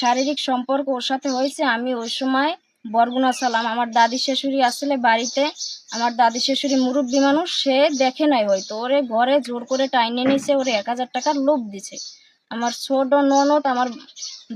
শারীরিক সম্পর্ক ওর সাথে হয়েছে, আমি ওই সময় বরগুনা সালাম, আমার দাদি শাশুড়ি আসলে বাড়িতে, আমার দাদি শাশুড়ি মুরব্বী মানুষ, সে দেখে নাই হয়তো। ওরে ঘরে জোর করে টাইনে নিয়েছে ওরে এক হাজার টাকার লোভ দিছে। আমার ছোট ননদ আমার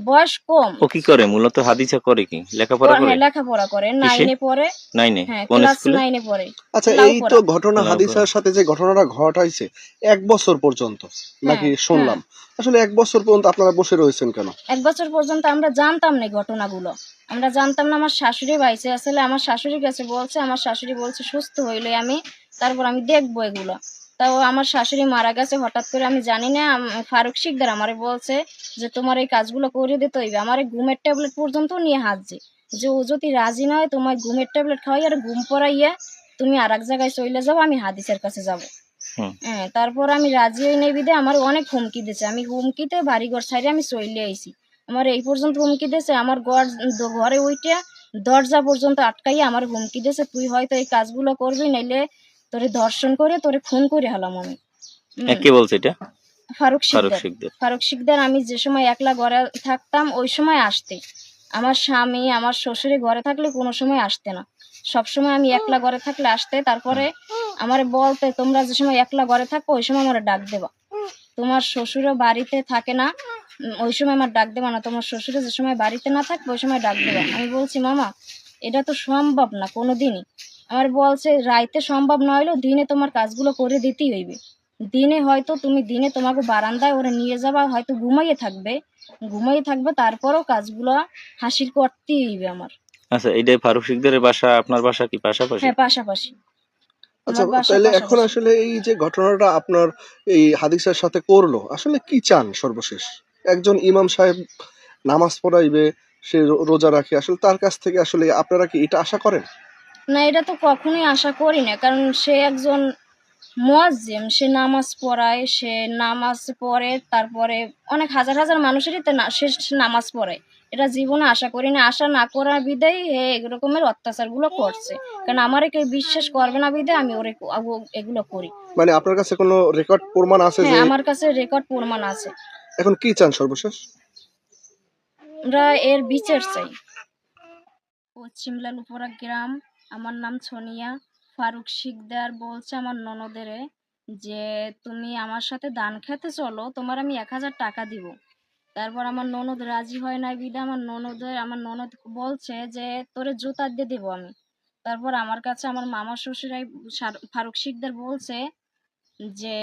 বয়স কম। ও কি করে? মূলত হাদিসা করে কি? লেখাপড়া করে? হ্যাঁ, লেখাপড়া করে। নাইনে পড়ে। নাইনে? হ্যাঁ কোন ক্লাস স্কুলে? নাইনে পড়ে। আচ্ছা এই তো ঘটনা হাদিসার সাথে যে ঘটনাটা ঘটাইছে এক বছর পর্যন্ত নাকি হ্যাঁ, শুনলাম? আসলে এক বছর পর্যন্ত আপনারা বসে রয়েছেন কেন? এক বছর পর্যন্ত আমরা জানতাম না ঘটনাগুলো। আমরা জানতাম না আমার শাশুড়ি বাইসে আসলে আমার শাশুড়ির কাছে বলছে আমার শাশুড়ি বলছে সুস্থ হইলে আমি তারপর আমি দেখব এগুলো। তাও আমার শাশুড়ি মারা গেছে হঠাৎ করে আমি জানি না ফারুক শিকদার আমারে বলছে যে তোমার এই কাজগুলো করে দিতে হইবে আমার এই ঘুমের ট্যাবলেট পর্যন্ত নিয়ে হাঁটছে যে ও যদি রাজি না হয় তোমার ঘুমের ট্যাবলেট খাওয়াই আর ঘুম পড়াইয়া তুমি আর এক জায়গায় চলে যাব আমি হাদিসের কাছে যাব। হ্যাঁ তারপর আমি রাজি হই নাই বিদে আমার অনেক হুমকি দিছে। আমি হুমকিতে বাড়িঘর সাইডে আমি চলে আইছি। আমার এই পর্যন্ত হুমকি দিয়েছে আমার ঘর ঘরে উইটে দরজা পর্যন্ত আটকাইয়া আমার হুমকি দিয়েছে তুই হয়তো এই কাজগুলো করবি নাইলে তোরে ধর্ষণ করে তোরে খুন করে হলাম আমি। কে বলছে এটা? ফারুক ফারুক শিকদার। ফারুক শিকদার আমি যে সময় একলা ঘরে থাকতাম ওই সময় আসতে। আমার স্বামী আমার শ্বশুরে ঘরে থাকলে কোনো সময় আসতে না। সব সময় আমি একলা ঘরে থাকলে আসতে তারপরে আমার বলতে তোমরা যে সময় একলা ঘরে থাকো ওই সময় আমার ডাক দেবা। তোমার শ্বশুরও বাড়িতে থাকে না ওই সময় আমার ডাক দেবা না। তোমার শ্বশুরে যে সময় বাড়িতে না থাকবে ওই সময় ডাক দেবা আমি বলছি মামা এটা তো সম্ভব না কোনো আমার বলছে রাইতে সম্ভব না হলেও দিনে তোমার কাজগুলো করে দিতেই হইবে। দিনে হয়তো তুমি দিনে তোমাকে বারান্দায় ওরা নিয়ে যাবা হয়তো ঘুমাইয়ে থাকবে। ঘুমাইয়ে থাকবে তারপরও কাজগুলো হাসিল করতেই হইবে আমার। আচ্ছা এইটাই ফারুক শিকদারের বাসা আপনার বাসা কি পাশাপাশি? হ্যাঁ পাশাপাশি। আচ্ছা তাহলে এখন আসলে এই যে ঘটনাটা আপনার এই হাদিসের সাথে করল আসলে কি চান সর্বশেষ? একজন ইমাম সাহেব নামাজ পড়াইবে সে রোজা রাখে আসলে তার কাছ থেকে আসলে আপনারা কি এটা আশা করেন? না এটা তো কখনোই আশা করি না। কারণ সে একজন মুয়াজ্জিম সে নামাজ পড়ায় সে নামাজ পড়ে তারপরে অনেক হাজার হাজার মানুষেরই তো সে নামাজ পড়ে। এটা জীবনে আশা করি না আশা না করার বিদায় হে এরকমের অত্যাচারগুলো করছে। কারণ আমার কেউ বিশ্বাস করবে না বিদায় আমি ওরে এগুলো করি। মানে আপনার কাছে কোনো রেকর্ড প্রমাণ আছে যে হ্যাঁ আমার কাছে রেকর্ড প্রমাণ আছে। এখন কি চান সর্বশেষ? আমরা এর বিচার চাই। পশ্চিম লালুপুরা গ্রাম আমার নাম সোনিয়া। ফারুক শিকদার বলছে আমার ননদেরে যে, তুমি আমার সাথে দান খেতে চলো, তোমার আমি এক হাজার টাকা দিব। তারপর আমার ননদ রাজি হয় না বিদা। আমার ননদের, আমার ননদ বলছে যে, তোরে জুতা দিয়ে দেবো আমি। তারপর আমার কাছে আমার মামা শ্বশুরাই ফারুক শিকদার বলছে যে,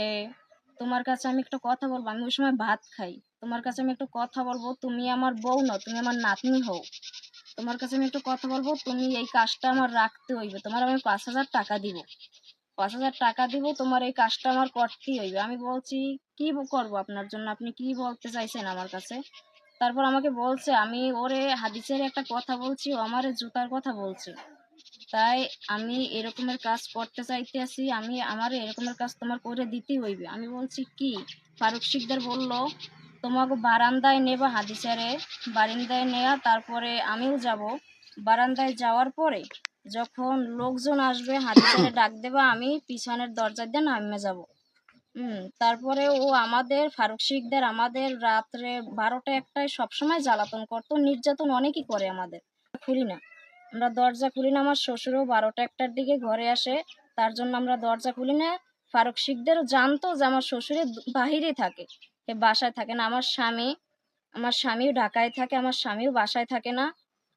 তোমার কাছে আমি একটা কথা বলব, আমি ওই সময় ভাত খাই। তোমার কাছে আমি একটা কথা বলব, তুমি আমার বউ না তুমি আমার নাতনি হও। তোমার কাছে আমি একটু কথা বলব, তুমি এই কাজটা আমার রাখতে হইবে। তোমার আমি পাঁচ হাজার টাকা দিব। পাঁচ হাজার টাকা দিব, তোমার এই কাজটা আমার করতেই হইবে। আমি বলছি, কি করব আপনার জন্য? আপনি কি বলতে চাইছেন আমার কাছে? তারপর আমাকে বলছে, আমি ওরে হাদিসের একটা কথা বলছি, ও আমার জুতার কথা বলছে। তাই আমি এরকমের কাজ করতে চাইতে আছি আমি, আমার এরকমের কাজ তোমার করে দিতেই হইবে। আমি বলছি, কি? ফারুক শিকদার বলল তোমাকে বারান্দায় নেবা হাদিসারে, বারান্দায় নেয়া, তারপরে আমিও যাব। বারান্দায় যাওয়ার পরে যখন লোকজন আসবে, হাদিসারে ডাক দেবা, আমি পিছনের দরজা দিয়ে নামে যাব। হুম তারপরে ও আমাদের, ফারুক শিকদার আমাদের রাত্রে বারোটা একটায় সবসময় জ্বালাতন করতো। নির্যাতন অনেকই করে আমাদের। খুলি না। আমরা দরজা খুলি না, আমার শ্বশুরও বারোটা একটার দিকে ঘরে আসে। তার জন্য আমরা দরজা খুলি না। ফারুক শিকদারও জানতো যে আমার শ্বশুরে বাহিরে থাকে। বাসায় থাকে না। আমার স্বামী আমার স্বামীও ঢাকায় থাকে আমার স্বামীও বাসায় থাকে না।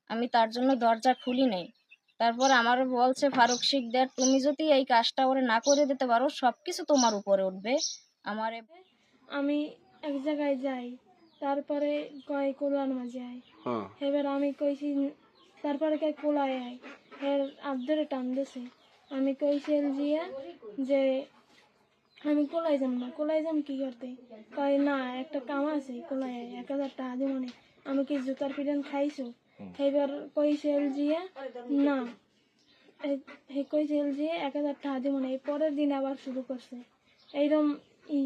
আমি তার জন্য দরজা খুলি নেই। তারপর আমার বলছে ফারুক শিকদার তুমি যদি এই কাজটা ওরে না করে দিতে পারো সব কিছু তোমার উপরে উঠবে। আমার আমি এক জায়গায় যাই তারপরে কয় মাঝে আয় হ্যাঁ। এবার আমি কইছি তারপরে কে কোলায় আয়। এর আব্দরে টান দিছে। আমি কইছি জিয়া যে আমি কোলাই যাম না কোলাই যাম কি করতে? কয় না একটা কাম আছে কোলাই এক হাজার টাকা দিব মানে আমি কি জুতার পিটান খাইছো? এবার কইছে জিয়া না হে কইছিল যে এক হাজার টাকা দিব না। এই পরের দিন আবার শুরু করছে। এইরকম ই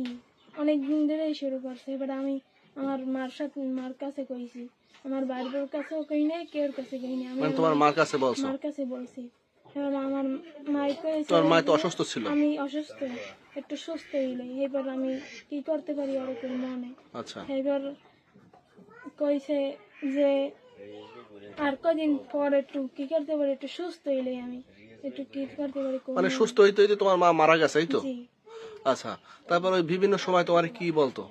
অনেক দিন ধরেই শুরু করছে। এবার আমি আমার মার সাথে মার কাছে কইছি। আমার বাড়ির কাছেও কই নাই কেউর কাছে কই নাই। আমি মানে তোমার মার কাছে বলছো? মার কাছে বলছি। এবার আমার মাই কইছে তোমার মা তো অসুস্থ ছিল? আমি অসুস্থ। একটু সুস্থ হইলে এবার আমি কি করতে পারি ওরকম মনে? আচ্ছা। এবার কইছে যে আর কদিন পর একটু কি করতে পারি? একটু সুস্থ হইলে আমি। একটু কি করতে পারি মানে সুস্থ হইতে হইতে তোমার মা মারা গেছে এই তো? আচ্ছা তারপর ওই বিভিন্ন সময় তোমার কি বলতো?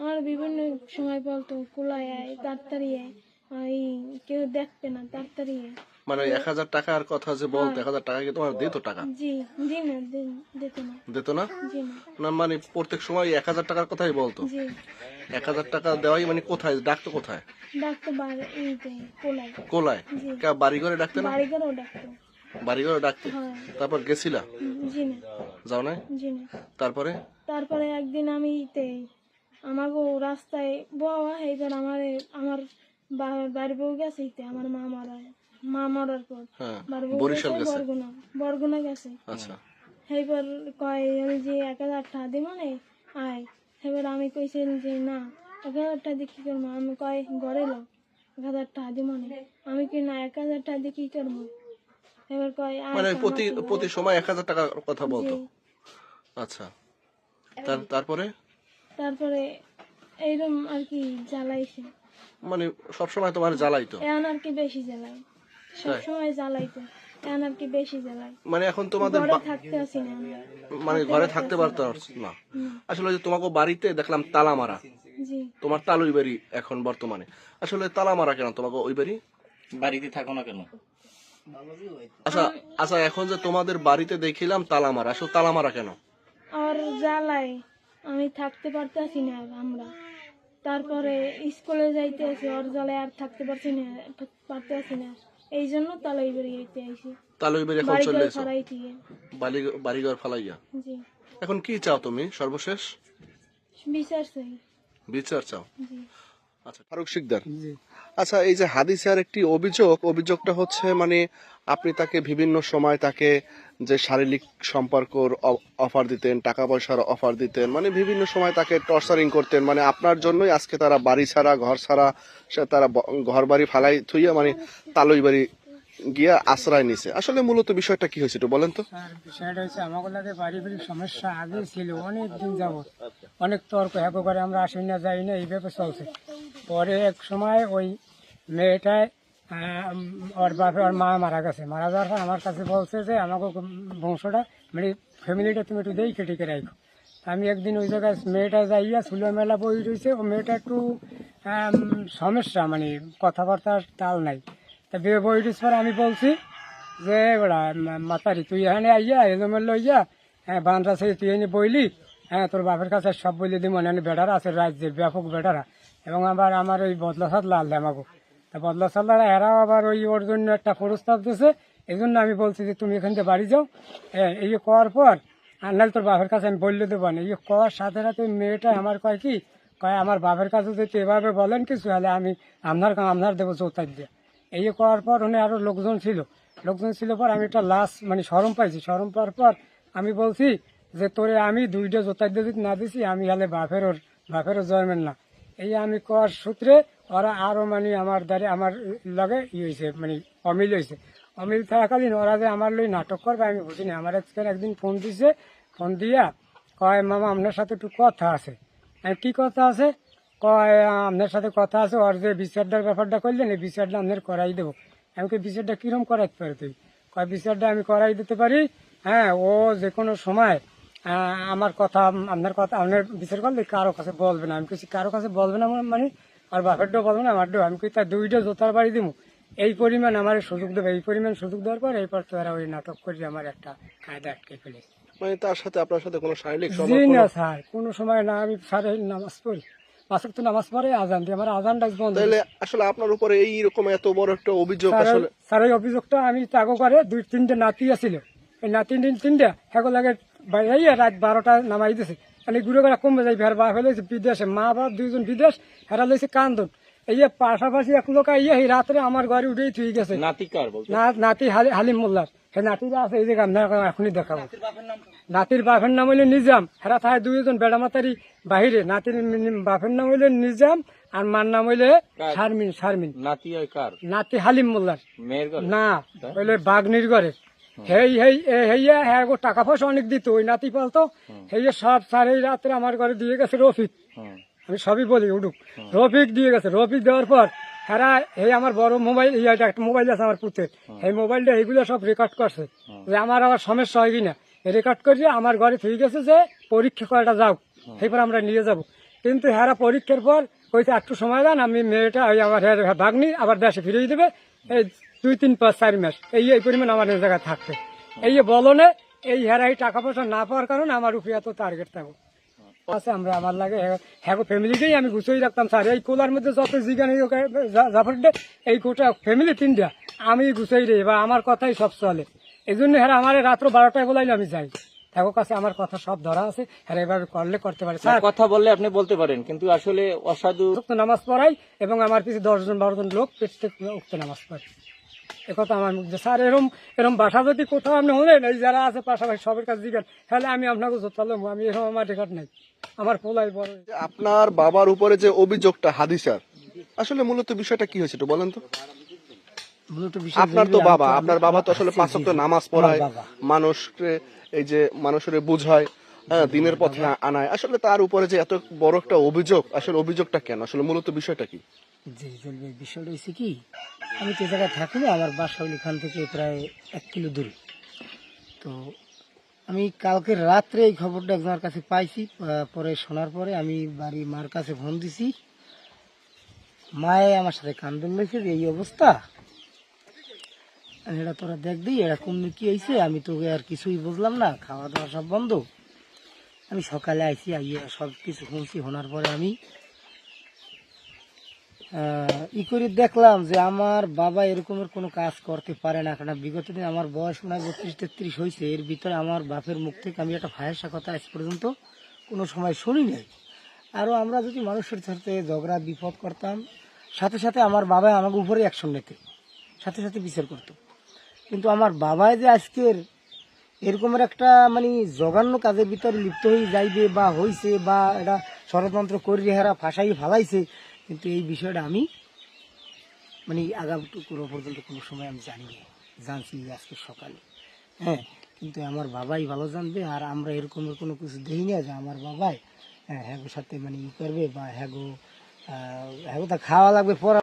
আমার বিভিন্ন সময় বলতো কুলায় আয় তাড়াতাড়ি আয়। কেউ দেখবে না তাড়াতাড়ি আয়। মানে এক হাজার টাকার কথা যে বলতো এক হাজার টাকা কি তোমার দিত টাকা? দিত না। না? মানে প্রত্যেক সময় এক হাজার টাকার কথাই বলতো। এক হাজার টাকা দেওয়াই মানে কোথায়? ডাকতো কোথায়? কোলায়। বাড়ি ঘরে ডাকতে না? বাড়ি ঘরে ডাকতে? হ্যাঁ। তারপর গেছিলা? যাও না। তারপরে? তারপরে একদিন আমি আমাকে রাস্তায় বাবা এইবার আমার আমার বাড়ি বউ গেছে আমার মা মারা মা মরার পর। হ্যাঁ বরিশাল গেছে বরগুনা গেছে। আচ্ছা। কয় আমি যে এক হাজার টাকা দিব আয়। এবার আমি কইছি যে না এক হাজার টাকা দিয়ে কি করব? আমি কয় ঘরে লো এক হাজার টাকা দিব আমি কি না এক হাজার টাকা দিয়ে কি করব? এবার কয় মানে প্রতি প্রতি সময় এক হাজার টাকার কথা বলতো? আচ্ছা। তারপরে? তারপরে এইরকম আর কি জ্বালাইছে। মানে সবসময় তোমার জ্বালাইতো এখন আর কি বেশি জ্বালাই সবসময় জ্বালাইতো এখন আর কি বেশি জ্বালাই। মানে এখন তোমাদের ঘরে থাকতে আসি না আমরা। মানে ঘরে থাকতে পারতো না। আসলে ওই যে তোমাকে বাড়িতে দেখলাম তালা মারা। জি। তোমার তালুই বাড়ি এখন বর্তমানে। আসলে তালা মারা কেন? তোমাকে ওই বাড়ি? বাড়িতে থাকো না কেন? আচ্ছা আচ্ছা এখন যে তোমাদের বাড়িতে দেখিলাম তালা মারা আসলে তালা মারা কেন? আর জ্বালাই আমি থাকতে পারতেছি না আমরা। তারপরে স্কুলে যাইতে আছি ওর জ্বালায় আর থাকতে পারছি না পারতেছি না এই জন্য তালাই আইছি। তালই বাড়ি এখন চলে এসো। বাড়ি বাড়িঘর ফালাইয়া। জি। এখন কি চাও তুমি? সর্বশেষ? বিচার চাই। বিচার চাও? জি। আচ্ছা ফারুক শিকদার। আচ্ছা এই যে হাদিসের একটি অভিযোগ অভিযোগটা হচ্ছে মানে আপনি তাকে বিভিন্ন সময় তাকে যে শারীরিক সম্পর্কর অফার দিতেন টাকা পয়সার অফার দিতেন মানে বিভিন্ন সময় তাকে টর্চারিং করতেন মানে আপনার জন্যই আজকে তারা বাড়ি ছাড়া ঘর ছাড়া সে তারা ঘর বাড়ি ফালাই থুইয়া মানে তালই বাড়ি গিয়া আশ্রয় নিছে। আসলে মূলত বিষয়টা কি হয়েছে একটু বলেন তো। বিষয়টা হচ্ছে লাগে পারিবারিক সমস্যা আগে ছিল অনেক দিন যাবত অনেক তর্ক হ্যাপ করে আমরা আসি না যাই না এইভাবে চলছে। পরে এক সময় ওই মেয়েটায় ওর বাপে ওর মা মারা গেছে। মারা যাওয়ার পর আমার কাছে বলছে যে, আমাকে বংশটা মানে ফ্যামিলিটা তুমি একটু দেখে টিকে রাখো। আমি একদিন ওই জায়গায় মেয়েটা যাইয়া মেলা বই রয়েছে ও মেয়েটা একটু সমস্যা মানে কথাবার্তার তাল নাই। তা বিয়ে বই রয়েছে পরে আমি বলছি যে, ওরা মাতারি, তুই এখানে আইয়া, এলোমেল লইয়া হ্যাঁ সেই তুই এনে বইলি হ্যাঁ তোর বাপের কাছে সব বলি দি মনে হয় বেটারা আছে, রাজ্যের ব্যাপক বেটারা এবং আবার আমার ওই বদলা লাল আমাকে তা বদলা সাদলারা এরাও আবার ওই ওর জন্য একটা প্রস্তাব দিয়েছে এই জন্য আমি বলছি যে তুমি এখান থেকে বাড়ি যাও। হ্যাঁ এই করার পর, আর নাহলে তোর বাপের কাছে আমি বললে দেবো না। এই করার সাথে সাথে মেয়েটা আমার কয় কি, কয় আমার বাপের কাছে যদি এভাবে বলেন কিছু হলে আমি আপনার আপনার দেবো চৌতার দিয়ে। এই করার পর ওখানে আরও লোকজন ছিল। লোকজন ছিল পর আমি একটা লাশ মানে সরম পাইছি। সরম পাওয়ার পর আমি বলছি যে তোরে আমি দুইটা জোতার দিয়ে যদি না দিছি, আমি হলে বাপের ওর বাপেরও জন্মের না এই আমি কর সূত্রে ওরা আরও মানে আমার দ্বারে আমার লগে ই হয়েছে মানে অমিল হয়েছে অমিল থাকাকালীন ওরা যে আমার লই নাটক করবে, আমি বুঝিনি আমার আজকে একদিন ফোন দিছে, ফোন দিয়া কয়, মামা, আপনার সাথে একটু কথা আছে। কি কথা আছে? কয়, আপনার সাথে কথা আছে, ওর যে বিচারটার ব্যাপারটা করলেন, এই বিচারটা আপনার করাই দেবো। আমি কি বিচারটা কিরম করাইতে পারি তুই? কয়, বিচারটা আমি করাই দিতে পারি। হ্যাঁ ও যে কোনো সময় আমার কথা আপনার কথা আপনার বিচার করলে কারও কাছে বলবে না। আমি কিছু কারও কাছে বলবে না মানে আর বাপেরটাও বলবে না আমারটাও। আমি তার দুইটা জোতার বাড়ি দিব এই পরিমাণ আমার সুযোগ দেবে এই পরিমাণ সুযোগ দেওয়ার পর এরপর তো এরা ওই নাটক করে আমার একটা কায়দা আটকে ফেলেছে মানে তার সাথে আপনার সাথে কোনো শারীরিক জি না স্যার কোনো সময় না আমি স্যার নামাজ পড়ি। মাসক তো নামাজ পড়ে আজান দিয়ে। আমার আজানটা বন্ধ তাহলে আসলে আপনার উপরে এই রকম এত বড় একটা অভিযোগ আসলে স্যার ওই অভিযোগটা আমি তাগো করে দুই তিনটে নাতি আছিল। এই নাতি তিন তিনটা হেগো লাগে বাইরে রাত বারোটা নামাই দিছে। মানে ঘুরে ঘুরে কমবে যাই ভের বাপ হলেছে বিদেশে। মা বাপ দুইজন বিদেশ হেরা লইছে কান্দন। এই যে পাশাপাশি এক লোক আইয়া এই রাত্রে আমার ঘরে উঠেই থুই গেছে। নাতি কার বলতে? না নাতি হালি হালিম মোল্লার। সে নাতিরা আছে এই যে এখনই দেখাবো। নাতির বাপের নাম হইলে নিজাম। হেরা থাকে দুইজন বেড়া মাতারি বাহিরে। নাতির বাপের নাম হইলে নিজাম আর মার নাম হইলে শারমিন শারমিন। নাতি নাতি হালিম মোল্লার। মেয়ের না হইলে বাগনির ঘরে। হেই হেই এ- হেইয়া হ্যাঁ গো টাকা পয়সা অনেক দিত ওই নাতি পালতো। হেইয়া সব স্যার এই রাত্রে আমার ঘরে দিয়ে গেছে রফিক। আমি সবই বলি উডুক। রফিক দিয়ে গেছে রফিক দেওয়ার পর হ্যাঁ এই আমার বড় মোবাইল একটা মোবাইল আছে আমার পুতের এই মোবাইলটা এইগুলো সব রেকর্ড করছে। যে আমার আবার সমস্যা হয় কিনা? রেকর্ড করে আমার ঘরে ঠিক গেছে যে পরীক্ষা করাটা যাও। এরপর আমরা নিয়ে যাব। কিন্তু হ্যাঁ পরীক্ষার পর কইছে একটু সময় দেন আমি মেয়েটা ওই আমার হ্যাঁ ভাগ্নি আবার দেশে ফিরিয়ে দেবে। এই দুই তিন পাঁচ চার মাস। এই এই পরিমাণ আমার এই জায়গায় থাকবে। এই যে বলনে এই হেরা এই টাকা পয়সা না পাওয়ার কারণে আমার উপরে এত টার্গেট থাকো। আছে আমরা আমার লাগে হ্যাঁ ফ্যামিলিকেই আমি গুছিয়ে রাখতাম স্যার। এই কোলার মধ্যে যত জিগান জাফরডে এই গোটা ফ্যামিলি তিনটা আমি গুছিয়ে রে বা আমার কথাই সব চলে। এই জন্য হ্যাঁ আমার রাত্র বারোটায় বলাইলে আমি যাই। থাকো কাছে আমার কথা সব ধরা আছে হ্যাঁ এভাবে করলে করতে পারে। স্যার কথা বললে আপনি বলতে পারেন কিন্তু আসলে অসাধু উক্ত নামাজ পড়াই এবং আমার পিছিয়ে দশজন বারোজন লোক প্রত্যেক উক্ত নামাজ পড়ে। একথা আমার মুখ স্যার এরম এরম বাসা যদি কোথাও আপনি হলেন এই যারা আছে পাশাপাশি সবের কাছে তাহলে আমি আপনাকে জোতালাম আমি এরকম আমার রেকর্ড নাই। আমার পোলাই বড় আপনার বাবার উপরে যে অভিযোগটা হাদিসার আসলে মূলত বিষয়টা কি হয়েছে একটু বলেন তো? আপনার তো বাবা আপনার বাবা তো আসলে পাঁচ ওয়াক্ত নামাজ পড়ায় মানুষকে এই যে মানুষের বুঝায় হ্যাঁ দিনের পথে আনায়। আসলে তার উপরে যে এত বড় একটা অভিযোগ আসলে অভিযোগটা কেন? আসলে মূলত বিষয়টা কি? বিষয়টা হয়েছে কি, আমি যে জায়গায় থাকি না আমার বাসা হলো এখান থেকে প্রায় এক কিলো দূরে। তো আমি কালকে রাত্রে এই খবরটা একজনের কাছে পাইছি পরে শোনার পরে আমি বাড়ি মার কাছে ফোন দিছি। মায়ে আমার সাথে কান্দন লইছে যে এই অবস্থা। এটা তোরা দেখবি এরকম কি হয়েছে আমি তোকে আর কিছুই বুঝলাম না খাওয়া দাওয়া সব বন্ধ। আমি সকালে আইছি, আইয়া সব কিছু শুনছি, শোনার পরে আমি ই করে দেখলাম যে আমার বাবা এরকমের কোনো কাজ করতে পারে না। কারণ বিগত দিন আমার বয়স মনে হয় বত্রিশ তেত্রিশ হয়েছে। এর ভিতরে আমার বাপের মুখ থেকে আমি একটা ভাইয়ের কথা আজ পর্যন্ত কোনো সময় শুনি নাই। আরও আমরা যদি মানুষের সাথে ঝগড়া, বিপদ করতাম, সাথে সাথে আমার বাবা আমাকে উপরে অ্যাকশন নিতে। সাথে সাথে বিচার করতো। কিন্তু আমার বাবাই যে আজকের এরকমের একটা মানে জঘন্য কাজের ভিতরে লিপ্ত হয়ে যাইবে বা হইছে বা এটা ষড়যন্ত্র করে হেরা ফাঁসাই ফালাইছে কিন্তু এই বিষয়টা আমি মানে আগামটুকুরো পর্যন্ত কোনো সময় আমি জানি না। জানছি আজকে সকালে। হ্যাঁ কিন্তু আমার বাবাই ভালো জানবে আর আমরা এরকমের কোনো কিছু দেই না যে আমার বাবাই হ্যাঁ হ্যাগোর সাথে মানে ই করবে বা হ্যাগো হ্যাগো তা খাওয়া লাগবে, পড়া